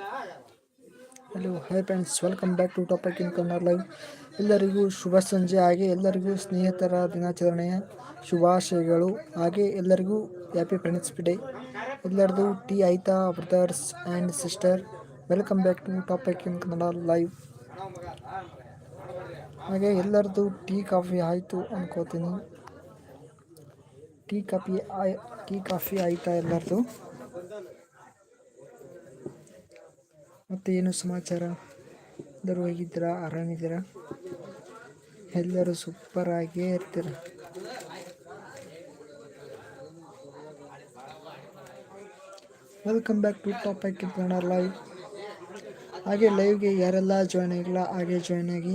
Hello hi friends welcome back to topic in Kannada live ಎಲ್ಲರಿಗೂ ಶುಭ ಸಂಜೆ, ಹಾಗೆ ಎಲ್ಲರಿಗೂ ಸ್ನೇಹಿತರ ದಿನಾಚರಣೆಯ ಶುಭಾಶಯಗಳು, ಹಾಗೆ ಎಲ್ಲರಿಗೂ ಹ್ಯಾಪಿ ಫ್ರೆಂಡ್ಸ್ ಡೇ ಎಲ್ಲರದು ಟೀ ಆಯ್ತಾ brothers and sister welcome back to topic in Kannada live ಹಾಗೆ ಎಲ್ಲರದು ಟೀ ಕಾಫಿ ಆಯಿತು ಅನ್ಕೋತೀನಿ. ಟೀ ಕಾಫಿ ಆಯ್, ಟೀ ಕಾಫಿ ಆಯ್ತಾ ಎಲ್ಲರದು? ಮತ್ತು ಏನು ಸಮಾಚಾರ? ಎಲ್ಲರೂ ಹೋಗಿದ್ದೀರಾ? ಆರಾಮಿದ್ದೀರಾ? ಎಲ್ಲರೂ ಸೂಪರ್ ಆಗಿಯೇ ಇರ್ತೀರ? Welcome back to topic Kannada live ಹಾಗೆ ಲೈವ್ಗೆ ಯಾರೆಲ್ಲ ಜಾಯ್ನ್ ಆಗಿಲ್ಲ, ಹಾಗೆ ಜಾಯ್ನ್ ಆಗಿ.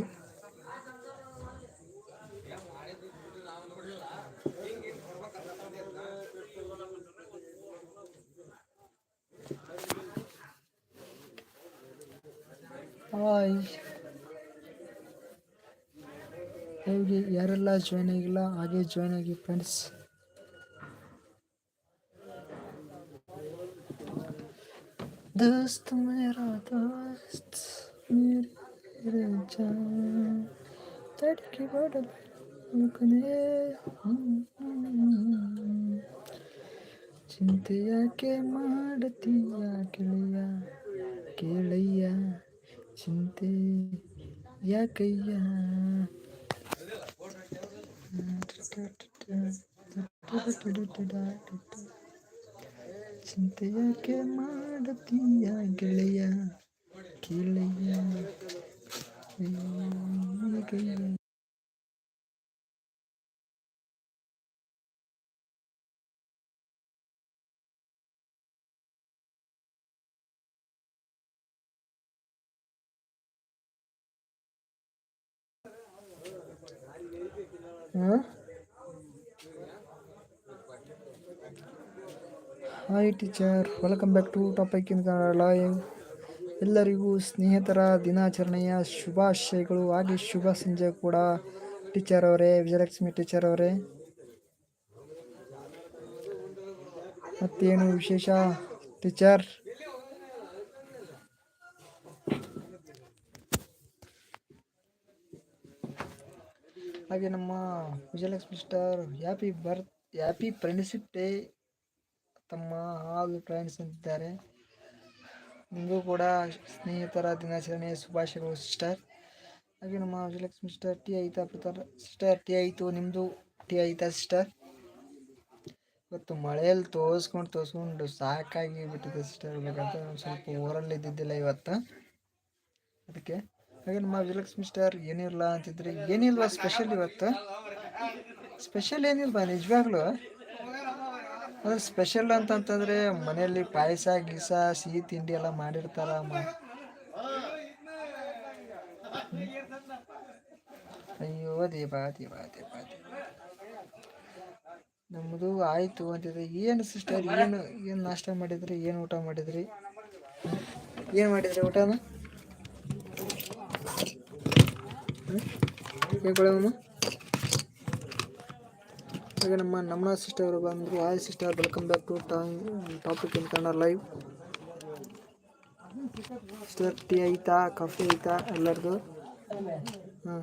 ಹಾಯ್ ಲೈವ್ಗೆ ಯಾರೆಲ್ಲ ಜಾಯ್ನ್ ಆಗಿಲ್ಲ ಹಾಗೆ ಜಾಯ್ನ್ ಆಗಿ ಫ್ರೆಂಡ್ಸ್ दोस्त मेरा दोस्त मेरे जान तड़के बड़ल ಮುಖನೇ ಚಿಂತೆ ಯಾಕೆ ಮಾಡತೀಯ ಗೆಳೆಯ ಕೇಳಯ್ಯ ಚಿಂತೆ ಯಾಕಯ್ಯ ಚಿಂತೆ ಯಾಕೆ ಮಾಡತೀಯ ಗೆಳೆಯ ಕೇಳಯ್ಯ ಹೇಗಯ್ಯ hi teacher welcome back to topic in Kannada live ಎಲ್ಲರಿಗೂ ಸ್ನೇಹಿತರ ದಿನಾಚರಣೆಯ ಶುಭಾಶಯಗಳು, ಹಾಗೆ ಶುಭ ಸಂಜೆ ಕೂಡ. ಟೀಚರ್ ಅವರೇ, ವಿಜಯಲಕ್ಷ್ಮಿ ಟೀಚರ್ ಅವರೇ. ಮತ್ತೇನು ವಿಶೇಷ? ಟೀಚರ್ ಹಾಗೆ ನಮ್ಮ Vijayalakshmi star happy birth happy friendship day ತಮ್ಮ ಹಾಲು ಫ್ರೆಂಡ್ಸ್ ಅಂತಿದ್ದಾರೆ. ನಿಮಗೂ ಕೂಡ ಸ್ನೇಹಿತರ ದಿನಾಚರಣೆಯ ಶುಭಾಶಯಗಳು ಸಿಸ್ಟರ್ ಹಾಗೆ ನಮ್ಮ ವಿಜಯಲಕ್ಷ್ಮಿ ಸ್ಟಾರ್ ಟಿ ಐತ ಪ್ರತಾರ ಸಿಸ್ಟರ್ ಟಿ ಆಯಿತು ನಿಮ್ಮದು ಟೀ ಆಯಿತಾ ಸಿಸ್ಟರ್ ಇವತ್ತು ಮಳೆಯಲ್ಲಿ ತೋರಿಸ್ಕೊಂಡು ತೋರಿಸ್ಕೊಂಡು ಸಾಕಾಗಿ ಬಿಟ್ಟಿದೆ ಸಿಸ್ಟರ್ ಬೇಕಂತ ಸ್ವಲ್ಪ ಊರಲ್ಲಿ ಇದ್ದಿದ್ದಿಲ್ಲ ಇವತ್ತು. ಅದಕ್ಕೆ ಹಾಗೆ ನಮ್ಮ ವಿಜಯಲಕ್ಷ್ಮಿ ಸ್ಟಾರ್ ಏನಿಲ್ಲ ಅಂತಿದ್ರೆ? ಏನಿಲ್ವಾ ಸ್ಪೆಷಲ್ ಇವತ್ತು? ಸ್ಪೆಷಲ್ ಏನಿಲ್ವಾ ನಿಜವಾಗ್ಲೂ? ಅಂದ್ರೆ ಸ್ಪೆಷಲ್ ಅಂತಂತಂದ್ರೆ ಮನೆಯಲ್ಲಿ ಪಾಯಸ, ಗೀಸ, ಸಿಹಿ ತಿಂಡಿ ಎಲ್ಲ ಮಾಡಿರ್ತಾರ ಅಯ್ಯೋ, ದೇವ ದೇವ ದೇವ ನಮ್ಮದು ಆಯಿತು ಅಂತಿದ್ರೆ ಏನು ಸಿಸ್ಟರ್ ಏನು ಏನು ನಾಷ್ಟ ಮಾಡಿದ್ರಿ? ಏನು ಊಟ ಮಾಡಿದ್ರಿ? ಏನು ಮಾಡಿದ್ರಿ ಊಟನ? ಹೇಳ್ಕೊಳಮ್ಮ ಹಾಗೆ ನಮ್ಮ ನಮ್ಮ ಸಿಸ್ಟರ್ ಅವರು ಬಂದರು hi sister welcome back to topic in Kannada live sister tea ಆಯ್ತಾ ಕಾಫಿ ಆಯ್ತಾ, ಎಲ್ಲರದು? ಹಾಂ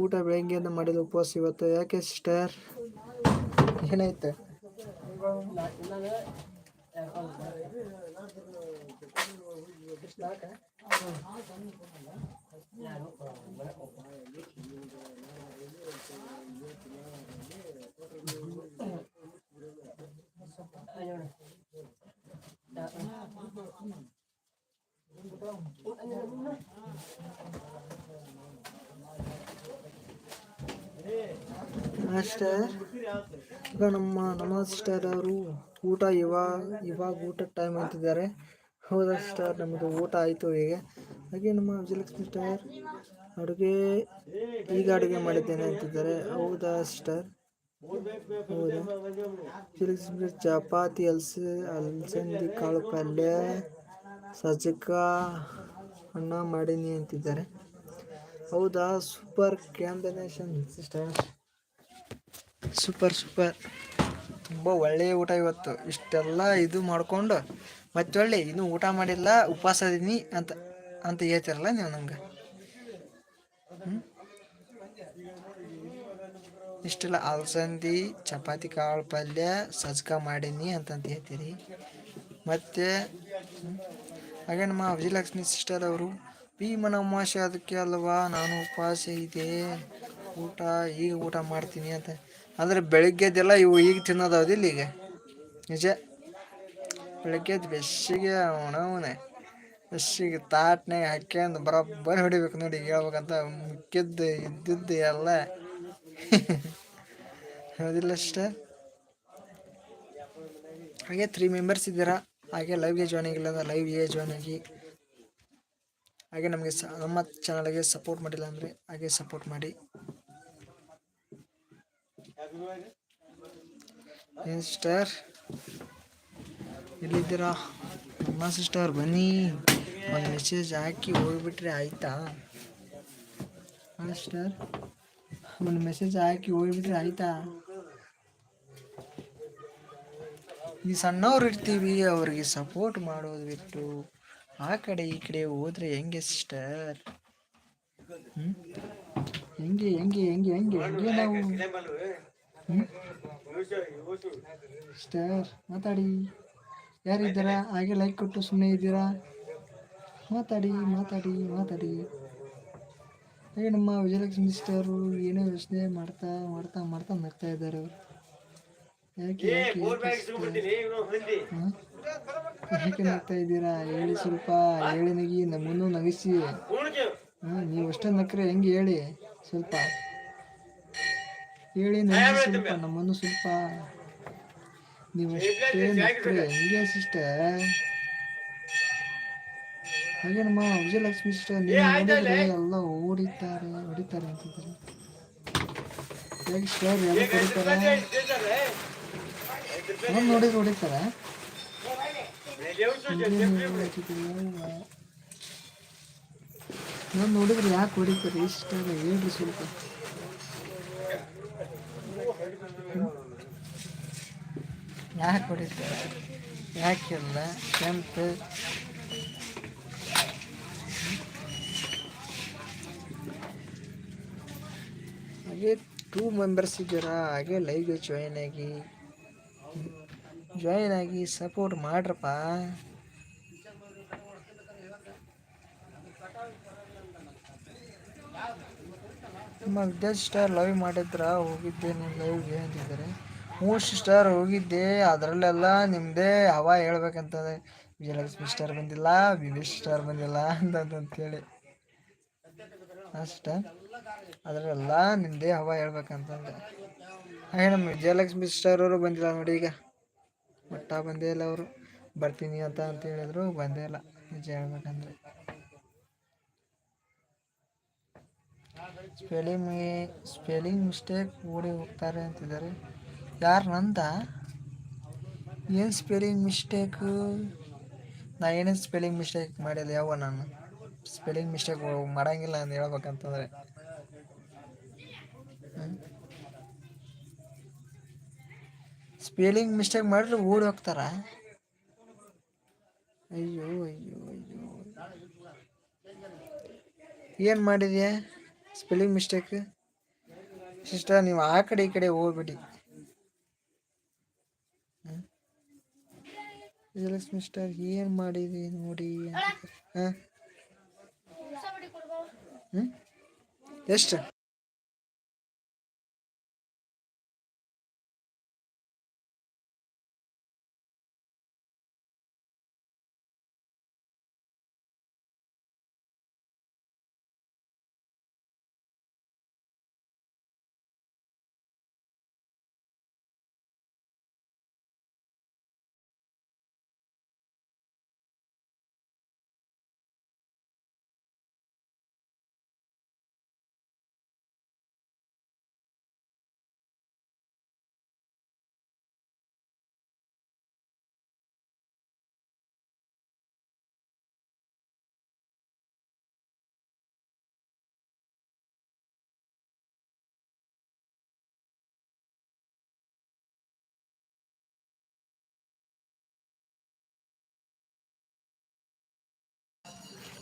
ಊಟ ಬೆಳಗ್ಗೆಯಿಂದ ಮಾಡಿದ ಉಪವಾಸ ಇವತ್ತು. ಯಾಕೆ ಸಿಸ್ಟರ್ ಏನಾಯ್ತು? ಸಿಸ್ಟರ್ ಈಗ ನಮ್ಮ ನಮ್ಮ ಸಿಸ್ಟರ್ ಅವರು ಊಟ ಇವಾಗ ಇವಾಗ ಊಟದ ಟೈಮ್ ಅಂತಿದ್ದಾರೆ. ಹೌದಾ ಸ್ಟಾರ್ ನಮ್ಮದು ಊಟ ಆಯಿತು ಹೀಗೆ? ಹಾಗೆ ನಮ್ಮ ವಿಜಯಲಕ್ಷ್ಮಿ ಸ್ಟಾರ್ ಅಡುಗೆ, ಈಗ ಅಡುಗೆ ಮಾಡಿದ್ದೇನೆ ಅಂತಿದ್ದಾರೆ. ಹೌದಾ ಸ್ಟಾರ್ ಹೌದಾ? ವಿಜಯಲಕ್ಷ್ಮಿ ಚಪಾತಿ, ಅಲ್ಸ, ಅಲ್ಸಂದಿ, ಕಾಳು ಪಲ್ಯ, ಸಜ್ಜಕ, ಅನ್ನ ಮಾಡೀನಿ ಅಂತಿದ್ದಾರೆ. ಹೌದಾ? Super combination sister. Super super. ತುಂಬ ಒಳ್ಳೆಯ ಊಟ ಇವತ್ತು. ಇಷ್ಟೆಲ್ಲ ಇದು ಮಾಡ್ಕೊಂಡು ಮತ್ತೊಳ್ಳೆ ಇನ್ನೂ ಊಟ ಮಾಡಿಲ್ಲ, ಉಪವಾಸ ಇದೀನಿ ಅಂತ ಅಂತ ಹೇಳ್ತಿರಲ್ಲ ನೀವು ನಂಗೆ? ಇಷ್ಟೆಲ್ಲ ಅಲಸಂದಿ, ಚಪಾತಿ, ಕಾಳು ಪಲ್ಯ, ಸಜ್ಕ ಮಾಡೀನಿ ಅಂತಂತ ಹೇಳ್ತೀರಿ. ಮತ್ತು ಹಾಗೆ ನಮ್ಮ ವಿಜಯಲಕ್ಷ್ಮಿ ಸಿಸ್ಟರ್ ಅವರು, ಭೀಮನ ಅಮಾವಾಸ್ಯೆ ಅದಕ್ಕೆ ಅಲ್ವಾ, ನಾನು ಉಪವಾಸ ಇದೆ, ಊಟ ಈಗ ಊಟ ಮಾಡ್ತೀನಿ ಅಂತ. ಅಂದರೆ ಬೆಳಗ್ಗೆದೆಲ್ಲ ಇವು ಈಗ ತಿನ್ನೋದಾವ್ದಿಲ್ಲ ಈಗ ನಿಜ? ಬೆಳಗ್ಗೆದ್ದು ಬೆಸ್ಸಿಗೆ ಅವನವನೇ ಬೆಸ್ಸಿಗೆ ತಾಟ್ನಾಗ ಹಾಕ್ಯಂದು ಬರೋಬ್ಬರಿ ಹೊಡಿಬೇಕು ನೋಡಿ ಹೇಳ್ಬೇಕಂತ ಮುಖ್ಯದ್ದು ಇದ್ದಿದ್ದು ಎಲ್ಲ. ಹೌದಿಲ್ಲ ಅಷ್ಟೇ ಹಾಗೆ ತ್ರೀ ಮೆಂಬರ್ಸ್ ಇದ್ದೀರಾ? ಹಾಗೆ ಲೈವ್ಗೆ ಜಾಯ್ನ್ ಆಗಿಲ್ಲ ಅಂದ್ರೆ ಲೈವ್ಗೆ ಜಾಯ್ನ್ ಆಗಿ. ಹಾಗೆ ನಮಗೆ ನಮ್ಮ ಚಾನಲ್ಗೆ ಸಪೋರ್ಟ್ ಮಾಡಿಲ್ಲ ಅಂದರೆ ಹಾಗೆ ಸಪೋರ್ಟ್ ಮಾಡಿ. ಏನು ಸಿಸ್ಟರ್? ಎಲ್ಲಿದ್ದೀರಾ? ನಮ್ಮ ಸಿಸ್ಟರ್ ಬನ್ನಿ. ಒಂದು ಮೆಸೇಜ್ ಹಾಕಿ ಹೋಗ್ಬಿಟ್ರೆ ಆಯಿತಾ? ಹಾಂ ಸಿಸ್ಟರ್ ಒಂದು ಮೆಸೇಜ್ ಹಾಕಿ ಹೋಗ್ಬಿಟ್ರೆ ಆಯಿತಾ? ಈ ಸಣ್ಣವ್ರು ಇರ್ತೀವಿ, ಅವ್ರಿಗೆ ಸಪೋರ್ಟ್ ಮಾಡೋದು ಬಿಟ್ಟು ಆ ಕಡೆ ಈ ಕಡೆ ಹೋದ್ರೆ ಹೆಂಗೆ ಸಿಸ್ಟರ್ ಹೆಂಗೆ ಹೆಂಗೆ ಹೆಂಗೆ ಹೆಂಗೆ ಹೆಂಗೆ ನಾವು? ಸಿಸ್ಟರ್ ಮಾತಾಡಿ. ಯಾರಿದ್ದೀರಾ? ಹಾಗೆ ಲೈಕ್ ಕೊಟ್ಟು ಸುಮ್ಮನೆ ಇದ್ದೀರಾ? ಮಾತಾಡಿ ಮಾತಾಡಿ ಮಾತಾಡಿ. ಹಾಗೆ ನಮ್ಮ ವಿಜಯಲಕ್ಷ್ಮಿ ಸಿಸ್ಟರು ಏನೋ ಯೋಚನೆ ಮಾಡ್ತಾ ಮಾಡ್ತಾ ಮಾಡ್ತಾ ನಗ್ತಾ ಇದ್ದಾರೆ ಅವರು. ಯಾಕೆ ಯಾಕೆ ನಗ್ತಾ ಇದ್ದೀರಾ? ಹೇಳಿ ಸ್ವಲ್ಪ ಹೇಳಿ ನಗಿ ನಮ್ಮನ್ನು ನಗಿಸಿ. ಹಾಂ ನೀವು ಅಷ್ಟೇ ನಕ್ರೆ ಹೆಂಗೆ ಹೇಳಿ? ಸ್ವಲ್ಪ. ಹೇಳಿ ಸ್ವಲ್ಪ ನಮ್ಮನ್ನು ಸ್ವಲ್ಪ. ನೀವು ಎಷ್ಟೇ ನಕ್ರೆ ಹೆಂಗೆ ಸಿಸ್ಟರ್ ಹಾಗೇನಮ್ಮ ವಿಜಯಲಕ್ಷ್ಮಿ ಸಿಸ್ಟರ್ ನೀವು ಎಲ್ಲ ಓಡಿತಾರೆ ಹೊಡಿತಾರೆ ಅಂತಿದ್ದಾರೆ. ಹೇಗೆ ಸರ್ ಎಲ್ಲ ಹೊಡಿತಾರೆ? ನಾನು ನೋಡಿದ್ರೆ ಹೊಡಿತಾರೆ? ನಾನು ನೋಡಿದ್ರೆ ಯಾಕೆ ಹೊಡಿತಾರೆ? ಇಷ್ಟ ಹೇಳ್ರಿ ಸ್ವಲ್ಪ. ಯಾಕೆ ಹೊಡಿತಾರೆ? ಯಾಕಿಲ್ಲ ಕೆಂಪು. ಹಾಗೆ ಟೂ ಮೆಂಬರ್ಸ್ ಇದ್ದೀರಾ? ಹಾಗೆ ಲೈವ್ಗೆ ಜಾಯಿನ್ ಆಗಿ. ಜಾಯಿನ್ ಆಗಿ ಸಪೋರ್ಟ್ ಮಾಡ್ರಪ್ಪ. ನಿಮ್ಮ ವಿದ್ಯಾರ್ಥಿ ಸ್ಟಾರ್ ಲೈವ್ ಮಾಡಿದ್ರ ಹೋಗಿದ್ದೆ ನೀವು ಲೈವ್ಗೆ ಅಂತಿದ್ದಾರೆ. ಹ್ಞೂ ಸ್ಟಾರ್ ಹೋಗಿದ್ದೆ. ಅದರಲ್ಲೆಲ್ಲ ನಿಮ್ಮದೇ ಹವಾ ಹೇಳ್ಬೇಕಂತಂದ್ರೆ ವಿಜಯಲಕ್ಷ್ಮಿ ಸ್ಟಾರ್ ಬಂದಿಲ್ಲ ವಿವಿ ಸ್ಟಾರ್ ಬಂದಿಲ್ಲ ಅಂತಂತೇಳಿ ಅಷ್ಟ ಅದರಲ್ಲೆಲ್ಲ ನಿಮ್ಮದೇ ಹವಾ ಹೇಳ್ಬೇಕಂತಂದೆ. ಹಾಗೆ ನಮ್ಮ ವಿಜಯಲಕ್ಷ್ಮಿ ಸ್ಟಾರ್ ಅವರು ಬಂದಿಲ್ಲ ನೋಡಿ ಈಗ. ಒಟ್ಟ ಬಂದೇ ಇಲ್ಲ ಅವರು. ಬರ್ತೀನಿ ಅಂತ ಅಂತ ಹೇಳಿದ್ರು, ಬಂದೇ ಇಲ್ಲ. ನಿಜ ಹೇಳ್ಬೇಕಂದ್ರೆ. ಸ್ಪೆಲ್ಲಿಂಗ್ ಸ್ಪೆಲ್ಲಿಂಗ್ ಮಿಸ್ಟೇಕ್ ಓಡಿ ಹೋಗ್ತಾರೆ ಅಂತಿದ್ದಾರೆ. ಯಾರು ನಂದ? ಏನು ಸ್ಪೆಲ್ಲಿಂಗ್ ಮಿಸ್ಟೇಕು ನಾ ಏನೇನು ಸ್ಪೆಲ್ಲಿಂಗ್ ಮಿಸ್ಟೇಕ್ ಮಾಡಿಲ್ಲ ಯಾವ ನಾನು? ಸ್ಪೆಲ್ಲಿಂಗ್ ಮಿಸ್ಟೇಕ್ ಮಾಡಂಗಿಲ್ಲ ಅಂತ ಹೇಳ್ಬೇಕಂತಂದ್ರೆ. ಸ್ಪೆಲ್ಲಿಂಗ್ ಮಿಸ್ಟೇಕ್ ಮಾಡಿದ್ರೆ ಓಡಿ ಹೋಗ್ತಾರ? ಅಯ್ಯೋ ಅಯ್ಯೋ ಅಯ್ಯೋ. ಏನು ಮಾಡಿದ್ಯಾ ಸ್ಪೆಲ್ಲಿಂಗ್ ಮಿಸ್ಟೇಕ್ ಸಿಸ್ಟರ್, ನೀವು ಆ ಕಡೆ ಈ ಕಡೆ ಹೋಗ್ಬಿಡಿ. ವಿಜಯಲಕ್ಷ್ಮಿ ಮಿಸ್ಟರ್ ಏನು ಮಾಡಿದಿ ನೋಡಿ ಹಾಂ? ಹ್ಞೂ ಎಷ್ಟು?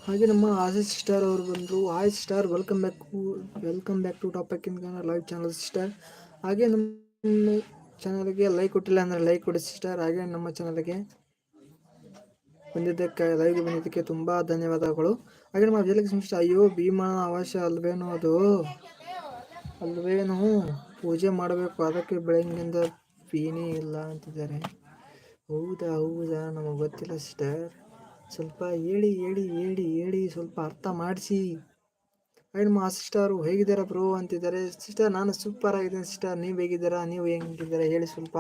ಹಾಗೆ ನಮ್ಮ ಆಶಿಸ್ ಸಿಸ್ಟರ್ ಅವರು ಬಂದರು. Hi star welcome back welcome back to topic in live channel sister ಹಾಗೆ ನಮ್ಮ ಚಾನಲ್ಗೆ ಲೈಕ್ ಕೊಟ್ಟಿಲ್ಲ ಅಂದರೆ ಲೈಕ್ ಕೊಡಿ ಸಿಸ್ಟರ್ ಹಾಗೆ ನಮ್ಮ ಚಾನಲ್ಗೆ ಬಂದಿದ್ದಕ್ಕೆ ಲೈವ್ಗೆ ಬಂದಿದ್ದಕ್ಕೆ ತುಂಬ ಧನ್ಯವಾದಗಳು. ಹಾಗೆ ನಮ್ಮ ವಿಜಯಲಕ್ಷ್ಮಿ ಸಿಸ್ಟರ್ ಅಯ್ಯೋ ಭೀಮನ ಅವಶ್ಯ ಅಲ್ವೇನೋ ಅದು? ಅಲ್ವೇನು ಪೂಜೆ ಮಾಡಬೇಕು, ಅದಕ್ಕೆ ಬೆಳಗ್ಗಿಂದ ಪೀನೇ ಇಲ್ಲ ಅಂತಿದ್ದಾರೆ. ಹೌದಾ ಹೌದಾ, ನಮಗೆ ಗೊತ್ತಿಲ್ಲ ಸಿಸ್ಟರ್ ಸ್ವಲ್ಪ ಹೇಳಿ ಹೇಳಿ ಹೇಳಿ ಹೇಳಿ ಸ್ವಲ್ಪ ಅರ್ಥ ಮಾಡಿಸಿ. ನಮ್ಮ ಸಿಸ್ಟರು ಹೇಗಿದ್ದೀರಾ ಬ್ರೋ ಅಂತಿದ್ದಾರೆ. ಸಿಸ್ಟರ್ ನಾನು ಸೂಪರ್ ಆಗಿದ್ದೀನಿ ಸಿಸ್ಟರ್. ನೀವು ಹೇಗಿದ್ದೀರಾ? ನೀವು ಹೆಂಗಿದ್ದೀರಾ ಹೇಳಿ ಸ್ವಲ್ಪ.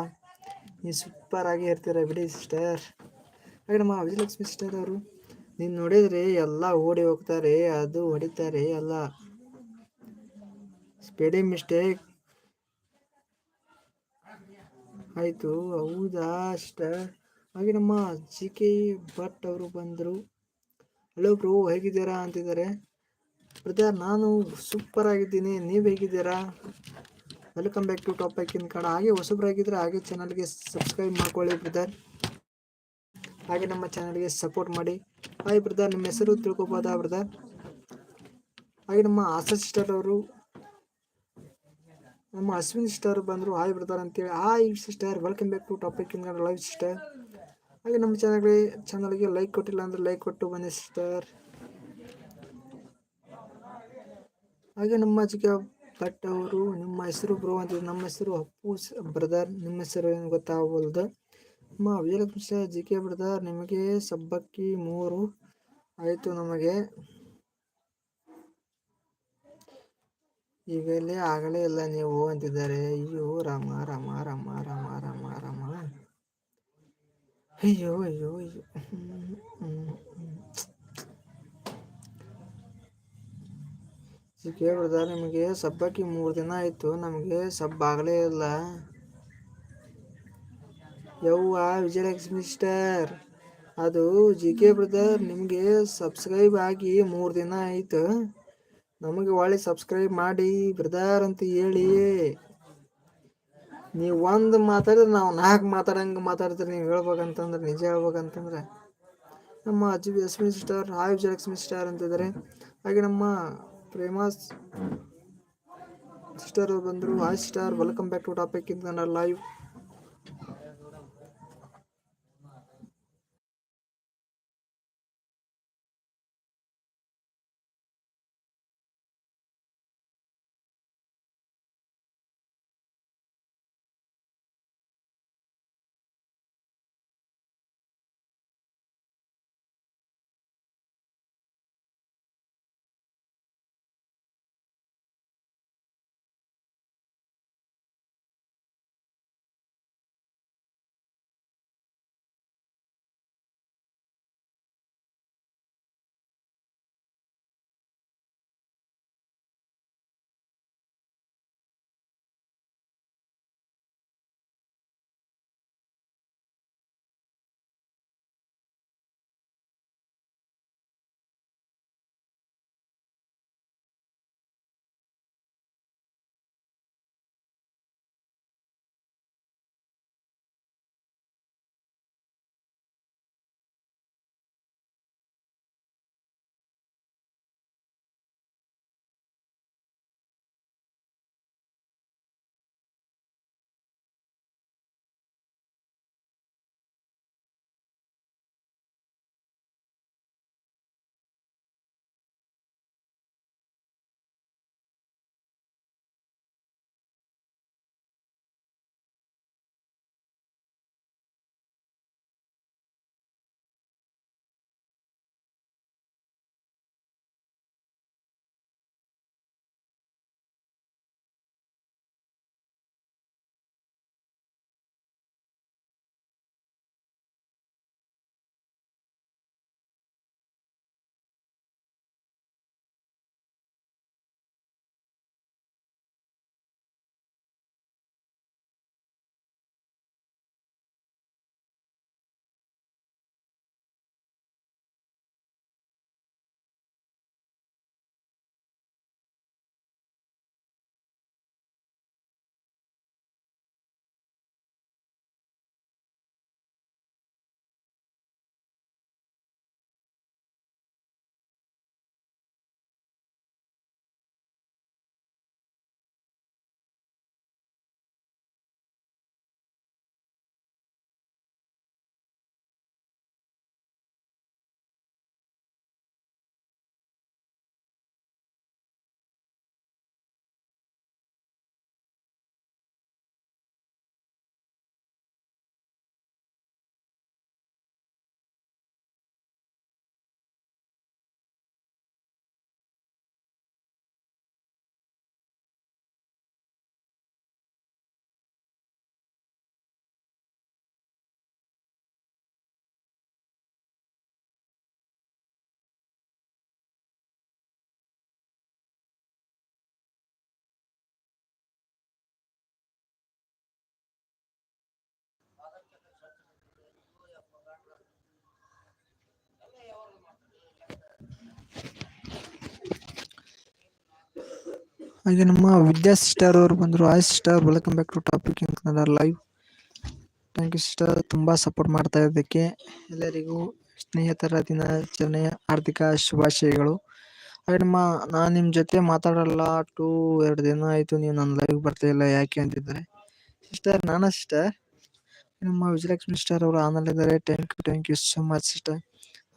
ನೀವು ಸೂಪರ್ ಆಗಿ ಇರ್ತೀರ ಬಿಡಿ ಸಿಸ್ಟರ್. ಆ್ಯಂಡ್ ಮಾ ವಿಜಯಲಕ್ಷ್ಮಿ ಸಿಸ್ಟರ್ ಅವರು? ನೀನು ನೋಡಿದರೆ ಎಲ್ಲ ಓಡಿ ಹೋಗ್ತಾರೆ, ಅದು ಹೊಡಿತಾರೆ, ಎಲ್ಲ. ಸ್ಪೆಡಿ ಮಿಸ್ಟೇಕ್ ಆಯಿತು, ಹೌದಾ ಸಿಸ್ಟರ್? ಹಾಗೆ ನಮ್ಮ ಜಿ ಕೆ ಭಟ್ ಅವರು ಬಂದರು. ಹಲೋ ಬ್ರೋ ಹೇಗಿದ್ದೀರಾ? ಅಂತಿದ್ದಾರೆ. ಬ್ರದರ್, ನಾನು ಸೂಪರ್ ಆಗಿದ್ದೀನಿ. ನೀವು ಹೇಗಿದ್ದೀರಾ? Welcome back to topic in Kannada. ಹಾಗೆ ಹೊಸಬ್ರಾಗಿದ್ದರೆ ಹಾಗೆ ಚಾನಲ್ಗೆ ಸಬ್ಸ್ಕ್ರೈಬ್ ಮಾಡ್ಕೊಳ್ಳಿ ಬ್ರದರ್. ಹಾಗೆ ನಮ್ಮ ಚಾನಲ್ಗೆ ಸಪೋರ್ಟ್ ಮಾಡಿ. ಹಾಯ್ ಬ್ರದರ್, ನಿಮ್ಮ ಹೆಸರು ತಿಳ್ಕೊಬೋದಾ ಬ್ರದರ್? ಹಾಗೆ ನಮ್ಮ ಆಸಾ ಸಿಸ್ಟರ್ ಅವರು, ನಮ್ಮ ಅಶ್ವಿನ್ ಸಿಸ್ಟರ್ ಬಂದರು. ಹಾಯ್ ಬ್ರದರ್ ಅಂತೇಳಿ. Hi sister welcome back to topic in Kannada live sister ಹಾಗೆ ನಮ್ಮ ಚಾನಲ್ಗೆ ಚಾನಲ್ಗೆ ಲೈಕ್ ಕೊಟ್ಟಿಲ್ಲ ಅಂದರೆ ಲೈಕ್ ಕೊಟ್ಟು ಬನ್ನಿ ಸರ್ ಹಾಗೆ ನಮ್ಮ ಚಿಕ್ಕ ಭಟ್ ಅವರು, ನಿಮ್ಮ ಹೆಸರು ಬ್ರೋ ಅಂತ ನಮ್ಮ ಹೆಸರು ಅಪ್ಪು ಬ್ರದರ್ ನಿಮ್ಮ ಹೆಸರು ಏನು ಗೊತ್ತಾಗಬಲ್ದು ನಮ್ಮ ವಿಜಯಲಕ್ಷ್ಮಿ ಜಿ ಕೆ ಬ್ರದರ್ ನಿಮಗೆ ಸಬ್ಬಕ್ಕಿ ಮೂರು ಆಯಿತು ನಮಗೆ. ಈಗಲೇ ಆಗಲೇ ಇಲ್ಲ ನೀವು ಅಂತಿದ್ದಾರೆ. ಅಯ್ಯೋ, ರಾಮ ರಾಮ ರಾಮ ರಾಮ ರಾಮ ರಾಮ. ಅಯ್ಯೋ ಅಯ್ಯೋ ಅಯ್ಯೋ ಕೇಳ್ಬಿಡ್ದ ನಿಮಗೆ ಸಬ್ಬಕ್ಕಿ ಮೂರು ದಿನ ಆಯಿತು ನಮಗೆ ಸಬ್ ಆಗಲೇ ಇಲ್ಲ ಯವ್ವ ವಿಜಯಲಕ್ಷ್ಮಿ ಸ್ಟಾರ್ ಅದು ಜಿ ಕೆ ಬ್ರದರ್ ನಿಮಗೆ ಸಬ್ಸ್ಕ್ರೈಬ್ ಆಗಿ ಮೂರು ದಿನ ಆಯಿತು ನಮಗೆ ಒಳ್ಳೆ ಸಬ್ಸ್ಕ್ರೈಬ್ ಮಾಡಿ ಬ್ರದರ್ ಅಂತ ಹೇಳಿ ನೀವು ಒಂದು ಮಾತಾಡಿದ್ರೆ ನಾವು ನಾಲ್ಕು ಮಾತಾಡಂಗೆ ಮಾತಾಡ್ತೀರಿ, ನೀವು ಹೇಳ್ಬೇಕಂತಂದ್ರೆ, ನಿಜ ಹೇಳ್ಬೇಕಂತಂದ್ರೆ. ನಮ್ಮ ಅಜ್ಜಿ Lakshmi star hi Vijayalakshmi star ಅಂತಿದ್ದಾರೆ. ಹಾಗೆ ನಮ್ಮ ಪ್ರೇಮಾಸ್ ಸಿಸ್ಟರ್ ಬಂದರು. Hi star welcome back to topic in live ಹಾಗೆ ನಮ್ಮ ವಿದ್ಯಾ ಸಿಸ್ಟರ್ ಅವರು ಬಂದರು. Hi sister welcome back to topic in Kannada live thank you sister ತುಂಬ ಸಪೋರ್ಟ್ ಮಾಡ್ತಾ ಇದ್ದಕ್ಕೆ. ಎಲ್ಲರಿಗೂ ಸ್ನೇಹಿತರ ದಿನಾಚರಣೆಯ ಆರ್ಥಿಕ ಶುಭಾಶಯಗಳು. ಹಾಗೆ ನಮ್ಮ, ನಾನು ನಿಮ್ಮ ಜೊತೆ ಮಾತಾಡಲ್ಲ. ಟೂ ಎರಡು ದಿನ ಆಯಿತು ನೀವು ನನ್ನ ಲೈವ್ ಬರ್ತಾ ಇಲ್ಲ, ಯಾಕೆ ಅಂತಿದ್ದಾರೆ. ಸಿಸ್ಟರ್ ನಾನು ಸಿಸ್ಟರ್ ನಮ್ಮ ವಿಜಯಲಕ್ಷ್ಮಿ ಸಿಸ್ಟರ್ ಅವರು ಆನಲ್ಲಿದ್ದಾರೆ thank you thank you so much sister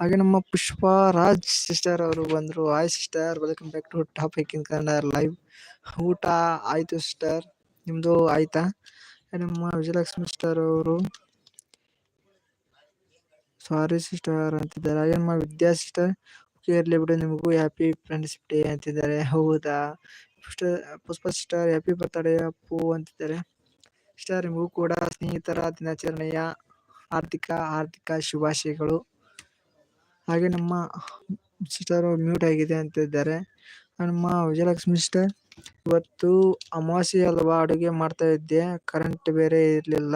ಹಾಗೆ ನಮ್ಮ ಪುಷ್ಪ ರಾಜ್ ಸಿಸ್ಟರ್ ಅವರು ಬಂದ್ರು. Hi sister welcome back to topic in Kannada live ಊಟ ಆಯ್ತು ಸಿಸ್ಟರ್ ನಿಮ್ದು ಆಯ್ತಾ? ನಮ್ಮ ವಿಜಯಲಕ್ಷ್ಮಿ ಸಿಸ್ಟರ್ ಅವರು. ಸಾರಿ ಸಿಸ್ಟರ್ ಅಂತಿದ್ದಾರೆ. ಹಾಗೆ ನಮ್ಮ ವಿದ್ಯಾ ಸಿಸ್ಟರ್ ಇರ್ಲಿ ಬಿಡು, ನಿಮಗೂ ಹ್ಯಾಪಿ ಫ್ರೆಂಡ್ಶಿಪ್ ಡೇ ಅಂತಿದ್ದಾರೆ. ಹೌದಾ? Pushpa sister happy birthday Appu ಅಂತಿದ್ದಾರೆ. ಸಿಸ್ಟರ್ ನಿಮಗೂ ಕೂಡ ಸ್ನೇಹಿತರ ದಿನಾಚರಣೆಯ ಆರ್ಥಿಕ ಆರ್ಥಿಕ ಶುಭಾಶಯಗಳು. ಹಾಗೆ ನಮ್ಮ ಸಿಸ್ಟರ್ ಮ್ಯೂಟ್ ಆಗಿದೆ ಅಂತಿದ್ದಾರೆ ನಮ್ಮ ವಿಜಯಲಕ್ಷ್ಮಿ ಸಿಸ್ಟರ್ ಇವತ್ತು ಅಮಾವಾಸ್ಯೆ ಅಲ್ವಾ ಅಡುಗೆ ಮಾಡ್ತಾ ಇದ್ದೆ. ಕರೆಂಟ್ ಬೇರೆ ಇರಲಿಲ್ಲ.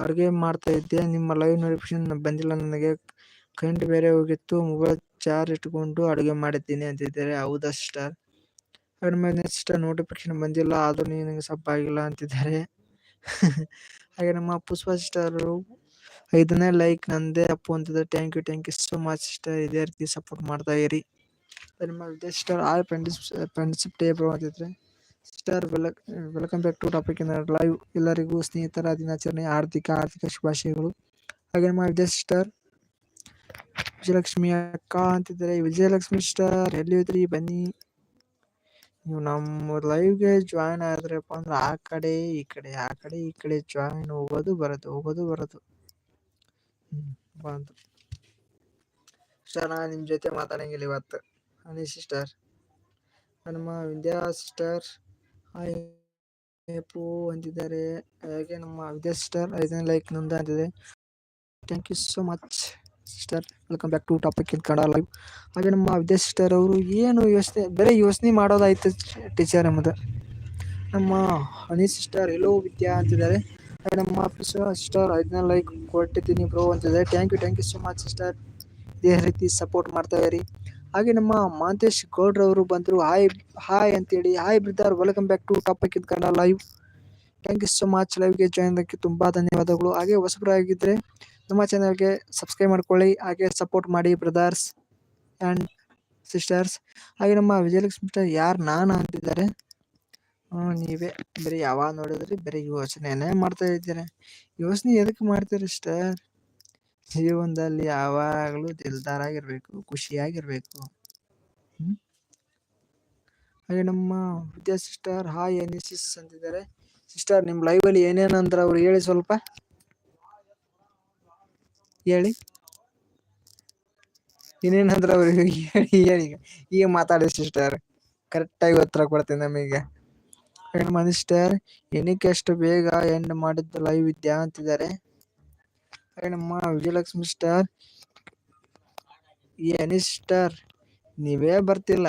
ಅಡುಗೆ ಮಾಡ್ತಾ ಇದ್ದೆ. ನಿಮ್ಮ ಲೈವ್ ನೋಟಿಫಿಕೇಶನ್ ಬಂದಿಲ್ಲ ನನಗೆ. ಕರೆಂಟ್ ಬೇರೆ ಹೋಗಿತ್ತು. ಮೊಬೈಲ್ ಚಾರ್ಜ್ ಇಟ್ಕೊಂಡು ಅಡುಗೆ ಮಾಡಿದ್ದೀನಿ ಅಂತಿದ್ದಾರೆ ಹೌದಾ ಸಿಸ್ಟರ್ ನಮ್ಮ ಸಿಸ್ಟರ್ ನೋಟಿಫಿಕೇಶನ್ ಬಂದಿಲ್ಲ. ಆದರೂ ನನಗೆ ಸಪ್ ಆಗಿಲ್ಲ ಅಂತಿದ್ದಾರೆ ಹಾಗೆ ನಮ್ಮ ಪುಷ್ಪ ಸಿಸ್ಟರ್ ಐದನೇ ಲೈಕ್ ನಂದೇ ಅಪ್ಪು ಅಂತಿದೆ thank you thank you so much sister ಇದೇ ರೀತಿ ಸಪೋರ್ಟ್ ಮಾಡ್ತಾ ಇರಿ. ನಿಮ್ಮ Vidya sister all friendship day bro ಅಂತಿದ್ರೆ sister ವೆಲಕ್ welcome back to topic in live ಎಲ್ಲರಿಗೂ ಸ್ನೇಹಿತರ ದಿನಾಚರಣೆ ಆರ್ಥಿಕ ಆರ್ಥಿಕ ಶುಭಾಶಯಗಳು. ಹಾಗೆ ನಮ್ಮ ವಿಜಯ್ ಸಿಸ್ಟರ್ ವಿಜಯಲಕ್ಷ್ಮಿ ಅಕ್ಕ ಅಂತಿದ್ದಾರೆ. ವಿಜಯಲಕ್ಷ್ಮಿ ಸಿಸ್ಟರ್ ಎಲ್ಲಿ ಹೋದ್ರಿ? ಬನ್ನಿ. ನೀವು ನಮ್ಮ ಲೈವ್ಗೆ ಜಾಯ್ನ್ ಆದ್ರಪ್ಪ ಅಂದ್ರೆ ಆ ಕಡೆ, ಈ ಕಡೆ, ಆ ಕಡೆ, ಈ ಕಡೆ ಜಾಯ್ನ್ ಹೋಗೋದು, ಬರೋದು ಹೋಗೋದು, ಬರೋದು. ಹ್ಮ್ ಅಂತ. ನಾ ನಿಮ್ಮ ಜೊತೆ ಮಾತಾಡಂಗಿಲ್ಲ ಇವತ್ತು. ಹನಿ ಸಿಸ್ಟರ್ ನಮ್ಮ ವಿದ್ಯಾ ಸಿಸ್ಟರ್ ಪೂ ಅಂತಿದ್ದಾರೆ. ಹಾಗೆ ನಮ್ಮ ವಿದ್ಯಾ ಸಿಸ್ಟರ್ ಐದನೇ ಲೈಕ್ ನೊಂದ ಅಂತಿದೆ. Thank you so much sister welcome back to topic in Kannada live ಹಾಗೆ ನಮ್ಮ ವಿದ್ಯಾ ಸಿಸ್ಟರ್ ಅವರು ಏನು ಯೋಚನೆ, ಬೇರೆ ಯೋಚನೆ ಮಾಡೋದಾಯ್ತು ಟೀಚರ್ ಎಂಬುದು ನಮ್ಮ ಹನಿ ಸಿಸ್ಟರ್ ಎಲ್ಲೋ ವಿದ್ಯಾ ಅಂತಿದ್ದಾರೆ. ನಮ್ಮ ಸಿಸ್ಟರ್ ಐದನೇ ಲೈಕ್ ಕೊಟ್ಟಿದ್ದೀನಿ ಬ್ರೋ ಅಂತಿದ್ದಾರೆ thank you thank you so much sister ಇದೇ ರೀತಿ ಸಪೋರ್ಟ್ ಮಾಡ್ತಾ ಇರಿ. ಹಾಗೆ ನಮ್ಮ ಮಾಂತೇಶ್ ಗೌಡ್ರವರು ಬಂದರು. ಹಾಯ್ ಹಾಯ್ ಅಂತೇಳಿ. Hi brother welcome back to topic in Kannada live thank you so much ಲೈವ್ಗೆ join ಅದಕ್ಕೆ ತುಂಬ ಧನ್ಯವಾದಗಳು. ಹಾಗೆ ಹೊಸಬರಾಗಿದ್ದರೆ ನಮ್ಮ ಚಾನಲ್ಗೆ ಸಬ್ಸ್ಕ್ರೈಬ್ ಮಾಡ್ಕೊಳ್ಳಿ. ಹಾಗೆ ಸಪೋರ್ಟ್ ಮಾಡಿ ಬ್ರದರ್ಸ್ ಆ್ಯಂಡ್ ಸಿಸ್ಟರ್ಸ್ ಹಾಗೆ ನಮ್ಮ ವಿಜಯಲಕ್ಷ್ಮಿ ಯಾರು ನಾನು ಅಂತಿದ್ದಾರೆ. ಹ್ಞೂ, ನೀವೇ ಬರೀ ಯಾವಾಗ ನೋಡಿದ್ರಿ ಬರೀ ಯೋಚನೆನೇ ಮಾಡ್ತಾ ಇದ್ದೀರ. ಯೋಚನೆ ಎದಕ್ಕೆ ಮಾಡ್ತೀರಿ ಸಿಸ್ಟರ್ ಜೀವನದಲ್ಲಿ ಯಾವಾಗ್ಲೂ ದಿಲ್ದಾರಾಗಿರ್ಬೇಕು ಖುಷಿಯಾಗಿರ್ಬೇಕು. ಹ್ಮ್? ಹಾಗೆ ನಮ್ಮ ವಿದ್ಯಾ ಸಿಸ್ಟರ್, ಹಾಯ್ ಎನಿಸಿಸ್ ಅಂತಿದ್ದಾರೆ. ಸಿಸ್ಟರ್ ನಿಮ್ಮ ಲೈವಲ್ಲಿ ಏನೇನು ಅಂದ್ರೆ ಅವ್ರು ಹೇಳಿ ಸ್ವಲ್ಪ. ಹೇಳಿ. ಏನೇನಂದ್ರೆ ಅವ್ರು ಹೇಳಿ ಹೇಳಿ ಈಗ. ಈಗ ಮಾತಾಡಿ ಸಿಸ್ಟರ್. ಕರೆಕ್ಟಾಗಿ ಉತ್ತರ ಕೊಡ್ತೀನಿ ನಮಗೆ. ಹೆಣ್ಣು ಸಿಸ್ಟರ್ ಏನಕ್ಕೆ ಅಷ್ಟು ಬೇಗ ಎಂಡ್ ಮಾಡಿದ್ದು ಲೈವ್ ವಿದ್ಯಾ ಅಂತಿದ್ದಾರೆ. ಹೆಣ್ಣಮ್ಮ ವಿಜಯಲಕ್ಷ್ಮಿ ಸ್ಟಾರ್ ಏನಿ ಸ್ಟಾರ್ ನೀವೇ ಬರ್ತಿಲ್ಲ.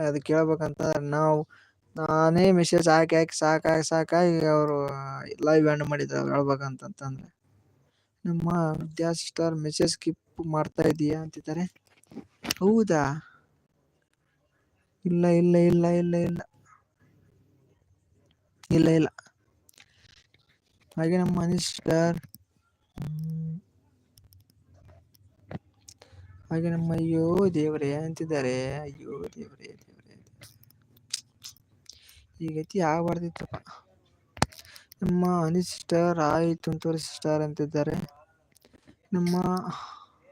ಅದು ಕೇಳ್ಬೇಕಂತ ನಾವು, ನಾನೇ ಮೆಸೇಜ್ ಹಾಕಿ ಹಾಕಿ ಸಾಕಾಗಿ ಸಾಕಾಗಿ ಅವರು ಲೈವ್ ಎಂಡ್ ಮಾಡಿದ್ರು ಹೇಳ್ಬೇಕಂತಂದ್ರೆ ನಮ್ಮ ವಿದ್ಯಾ ಸ್ಟಾರ್ ಮೆಸೇಜ್ ಸ್ಕಿಪ್ ಮಾಡ್ತಾ ಇದೀಯಾ ಅಂತಿದ್ದಾರೆ. ಹೌದಾ? ಇಲ್ಲ ಇಲ್ಲ ಇಲ್ಲ ಇಲ್ಲ ಇಲ್ಲ. ಇಲ್ಲ ಇಲ್ಲ. ಹಾಗೆ ನಮ್ಮ ಸಿಸ್ಟರ್ ಹಾಗೆ ನಮ್ಮ ಅಯ್ಯೋ ದೇವರೇ ಅಂತಿದ್ದಾರೆ. ಅಯ್ಯೋ ದೇವರೇ ದೇವರೇ ಈ ಗತಿ ಆಗಬಾರ್ದಿತ್ತಪ್ಪ. ನಮ್ಮ ಅನೀಶ್ ಸ್ಟಾರ್ ಆಯ್ತು ತುಂತೂರು ಸಿಸ್ಟರ್ ಅಂತಿದ್ದಾರೆ. ನಮ್ಮ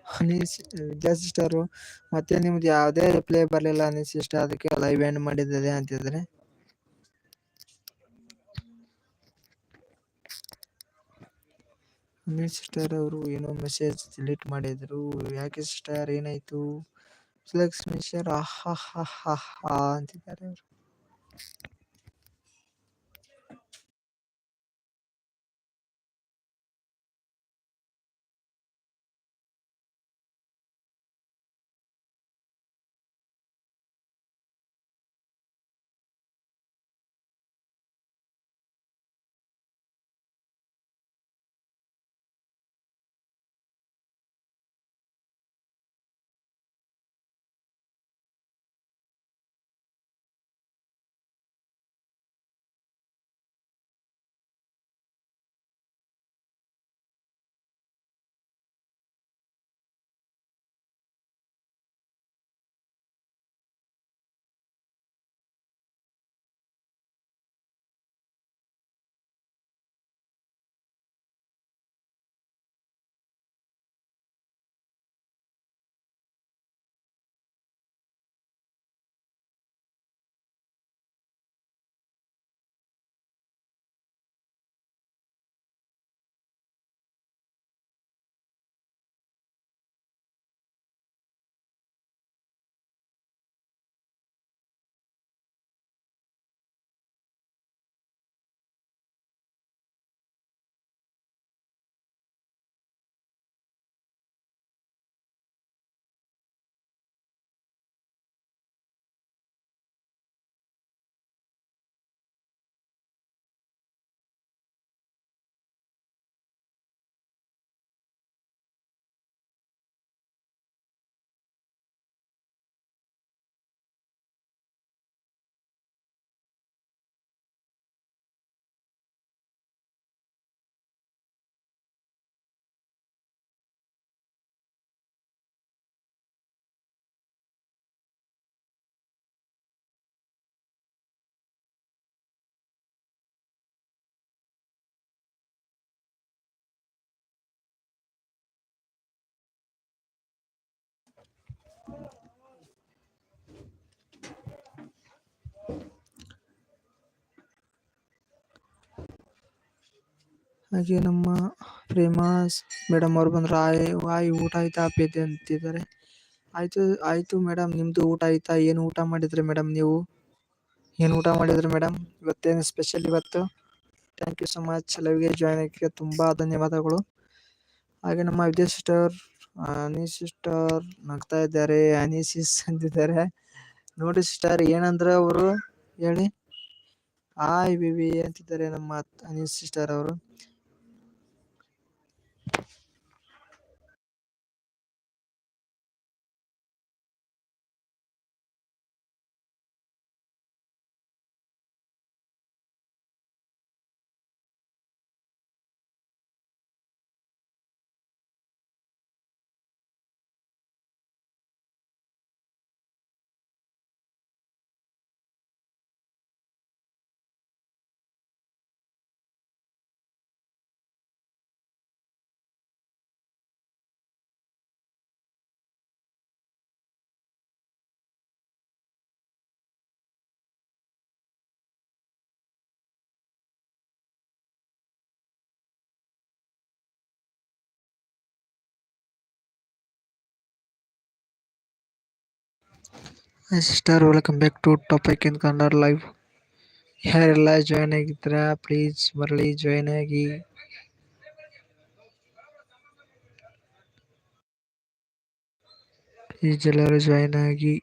ಅನಿಸ್ ವಿದ್ಯಾ ಸಿಸ್ಟರು ಮತ್ತೆ ನಿಮ್ದು ಯಾವುದೇ ರಿಪ್ಲೈ ಬರಲಿಲ್ಲ ಅನಿಸ್ ಸಿಸ್ಟರ್ ಅದಕ್ಕೆ ಲೈವ್ ಎಂಡ್ ಮಾಡಿದ್ದಾರೆ ಅಂತಿದ್ದಾರೆ. ಹನಿ ಸಿಸ್ಟರ್ ಅವರು ಏನೋ ಮೆಸೇಜ್ ಡಿಲೀಟ್ ಮಾಡಿದ್ರು. ಯಾಕೆ ಸಿಸ್ಟರ್ ಏನಾಯ್ತು? ಲಕ್ಷ್ಮಿ ಸರ್ ಆಹಾ ಹಾ ಹಾ ಅಂತಿದ್ದಾರೆ ಅವರು. ಹಾಗೆ ನಮ್ಮ ಪ್ರೇಮಾಸ್ ಮೇಡಮ್ ಅವ್ರು ಬಂದ್ರು, ಆಯ್ ವಾಯ್ ಊಟ ಆಯ್ತಾ ಅಪ್ಪಿದೆ ಅಂತಿದ್ದಾರೆ. ಆಯ್ತು ಆಯ್ತು ಮೇಡಮ್ ನಿಮ್ದು ಊಟ ಆಯ್ತಾ? ಏನು ಊಟ ಮಾಡಿದ್ರಿ ಮೇಡಮ್ ನೀವು? ಏನು ಊಟ ಮಾಡಿದ್ರಿ ಮೇಡಮ್ ಇವತ್ತೇನು ಸ್ಪೆಷಲ್ ಇವತ್ತು? ಥ್ಯಾಂಕ್ ಯು ಸೊ ಮಚ್ ಲೈವ್ಗೆ ಜಾಯ್ನ್ ಆಗಿಕ್ಕೆ ತುಂಬಾ ಧನ್ಯವಾದಗಳು. ಹಾಗೆ ನಮ್ಮ ವಿದ್ಯಾ ಸಿಸ್ಟರ್ ಅನಿ ಸಿಸ್ಟರ್ ನಗ್ತಾ ಇದ್ದಾರೆ ಅನಿಸಿಸ್ ಅಂತಿದ್ದಾರೆ. ನೋಡಿ ಸಿಸ್ಟರ್ ಏನಂದ್ರೆ ಅವರು ಹೇಳಿ. ಹಾಯ್ ಬೇಬಿ ಅಂತಿದ್ದಾರೆ ನಮ್ಮ ಅನಿ ಸಿಸ್ಟರ್ ಅವರು. Sister welcome back to topic in Kannada live ಯಾರೆಲ್ಲ ಜಾಯ್ನ್ ಆಗಿದ್ರ ಪ್ಲೀಸ್ ಬರಲಿ ಜಾಯ್ನ್ ಆಗಿ ಪ್ಲೀಸ್ ಎಲ್ಲರೂ ಜಾಯ್ನ್ ಆಗಿ